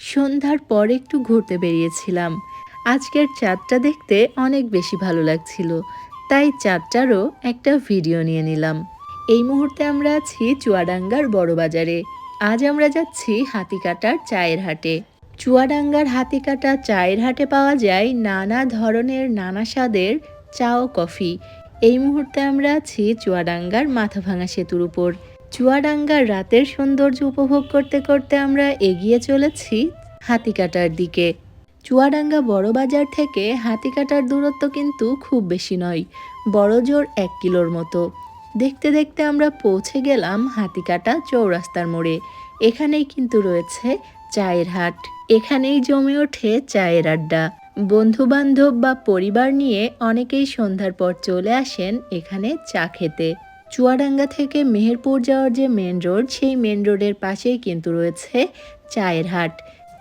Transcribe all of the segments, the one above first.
সন্ধ্যার পর একটু ঘুরতে বেরিয়েছিলাম। আজকের চাঁদটা দেখতে অনেক বেশি ভালো লাগছিল, তাই চাঁদটারও একটা ভিডিও নিয়ে নিলাম। এই মুহূর্তে আমরা আছি চুয়াডাঙ্গার বড় বাজারে আজ আমরা যাচ্ছি হাতিকাটার চায়ের হাটে। চুয়াডাঙ্গার হাতিকাটা চায়ের হাটে পাওয়া যায় নানা ধরনের নানা স্বাদের চা ও কফি। এই মুহূর্তে আমরা আছি চুয়াডাঙ্গার মাথাভাঙা সেতুর উপর। চুয়াডাঙ্গার রাতের সৌন্দর্য উপভোগ করতে করতে আমরা এগিয়ে চলেছি হাতিকাটার দিকে। চুয়াডাঙ্গা বড় বাজার থেকে হাতিকাটার দূরত্ব কিন্তু খুব বেশি নয়, বড় জোর এক কিলোর মতো। দেখতে দেখতে আমরা পৌঁছে গেলাম হাতিকাটা চৌরাস্তার মোড়ে। এখানেই কিন্তু রয়েছে চায়ের হাট। এখানেই জমে ওঠে চায়ের আড্ডা। বন্ধু বান্ধব বা পরিবার নিয়ে অনেকেই সন্ধ্যার পর চলে আসেন এখানে চা খেতে। চুয়াডাঙ্গা থেকে মেহেরপুর যাওয়ার যে মেন রোড, সেই মেন রোডের পাশেই কিন্তু রয়েছে চায়ের হাট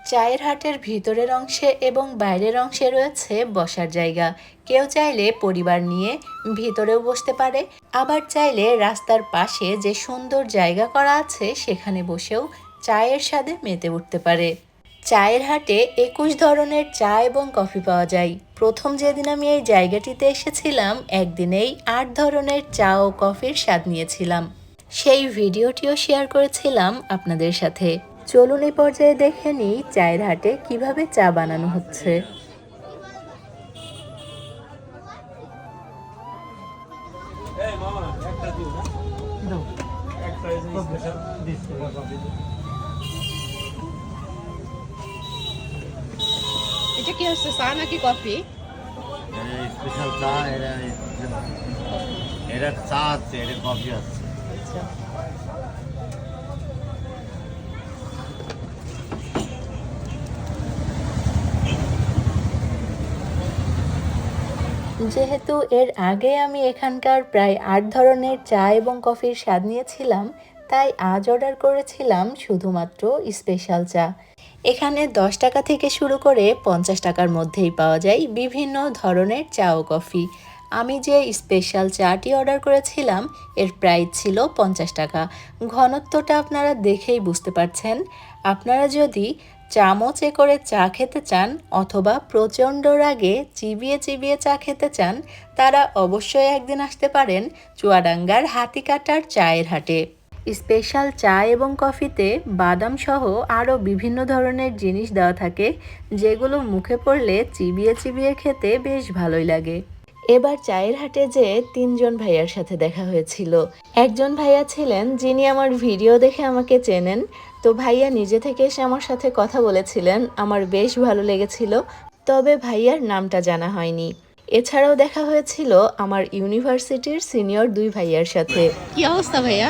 চায়ের হাটের ভিতরের অংশে এবং বাইরের অংশে রয়েছে বসার জায়গা। কেউ চাইলে পরিবার নিয়ে ভিতরেও বসতে পারে, আবার চাইলে রাস্তার পাশে যে সুন্দর জায়গা করা আছে, সেখানে বসেও চায়ের স্বাদে মেতে উঠতে পারে। চায়ের হাটে একুশ ধরনের চা এবং কফি পাওয়া যায়। প্রথম যেদিন আমি এই জায়গাটিতে এসেছিলাম একদিনেই আট ধরনের চা ও কফির স্বাদ নিয়েছিলাম। সেই ভিডিওটিও শেয়ার করেছিলাম আপনাদের সাথে। চলুন এই পর্যায়ে দেখে নিই চায়ের হাটে কীভাবে চা বানানো হচ্ছে। কি হচ্ছে? চা নাকি কফি? স্পেশাল চা এটা এটা চা আছে এটা কফি আছে। যেহেতু এর আগে আমি এখানকার প্রায় আট ধরনের চা এবং কফির স্বাদ নিয়েছিলাম তাই আজ অর্ডার করেছিলাম শুধুমাত্র স্পেশাল চা। এখানে দশ টাকা থেকে শুরু করে পঞ্চাশ টাকার মধ্যেই পাওয়া যায় বিভিন্ন ধরনের চা ও কফি। আমি যে স্পেশাল চাটি অর্ডার করেছিলাম, এর প্রাইস ছিল পঞ্চাশ টাকা। ঘনত্বটা আপনারা দেখেই বুঝতে পারছেন। আপনারা যদি চামচে করে চা খেতে চান অথবা প্রচণ্ড রাগে চিবিয়ে চিবিয়ে চা খেতে চান, তারা অবশ্যই একদিন আসতে পারেন চুয়াডাঙ্গার হাতিকাটার চায়ের হাটে। স্পেশাল চা এবং কফিতে বাদাম সহ আরও বিভিন্ন ধরনের জিনিস দেওয়া থাকে, যেগুলো মুখে পড়লে চিবিয়ে চিবিয়ে খেতে বেশ ভালোই লাগে। এবার চায়ের হাটে যে তিনজন ভাইয়ার সাথে দেখা হয়েছিল। একজন ভাইয়া ছিলেন যিনি আমার ভিডিও দেখে আমাকে চেনেন। তো ভাইয়া নিজে থেকে এসে আমার সাথে কথা বলেছিলেন, আমার বেশ ভালো লেগেছিল, তবে ভাইয়ার নামটা জানা হয়নি। এছাড়াও দেখা হয়েছিল আমার ইউনিভার্সিটির সিনিয়র দুই ভাইয়ার সাথে। কি অবস্থা ভাইয়া?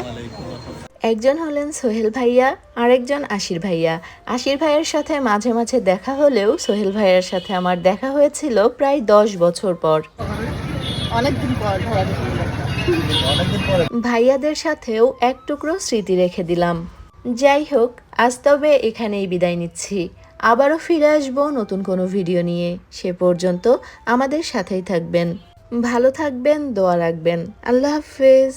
একজন হলেন সোহেল ভাইয়া আরেকজন আশির ভাইয়া। আশির ভাইয়ের সাথে মাঝে মাঝে দেখা হলেও সোহেল ভাইয়ের সাথে আমার দেখা হয়েছিল প্রায় দশ বছর পর। অনেকদিন পর ভাইয়াদের সাথেও এক টুকরো স্মৃতি রেখে দিলাম। যাই হোক আজ তবে এখানেই বিদায় নিচ্ছি। আবারও ফিরে আসব নতুন কোনো ভিডিও নিয়ে। সে পর্যন্ত আমাদের সাথেই থাকবেন। ভালো থাকবেন দোয়া রাখবেন। আল্লাহ হাফেজ।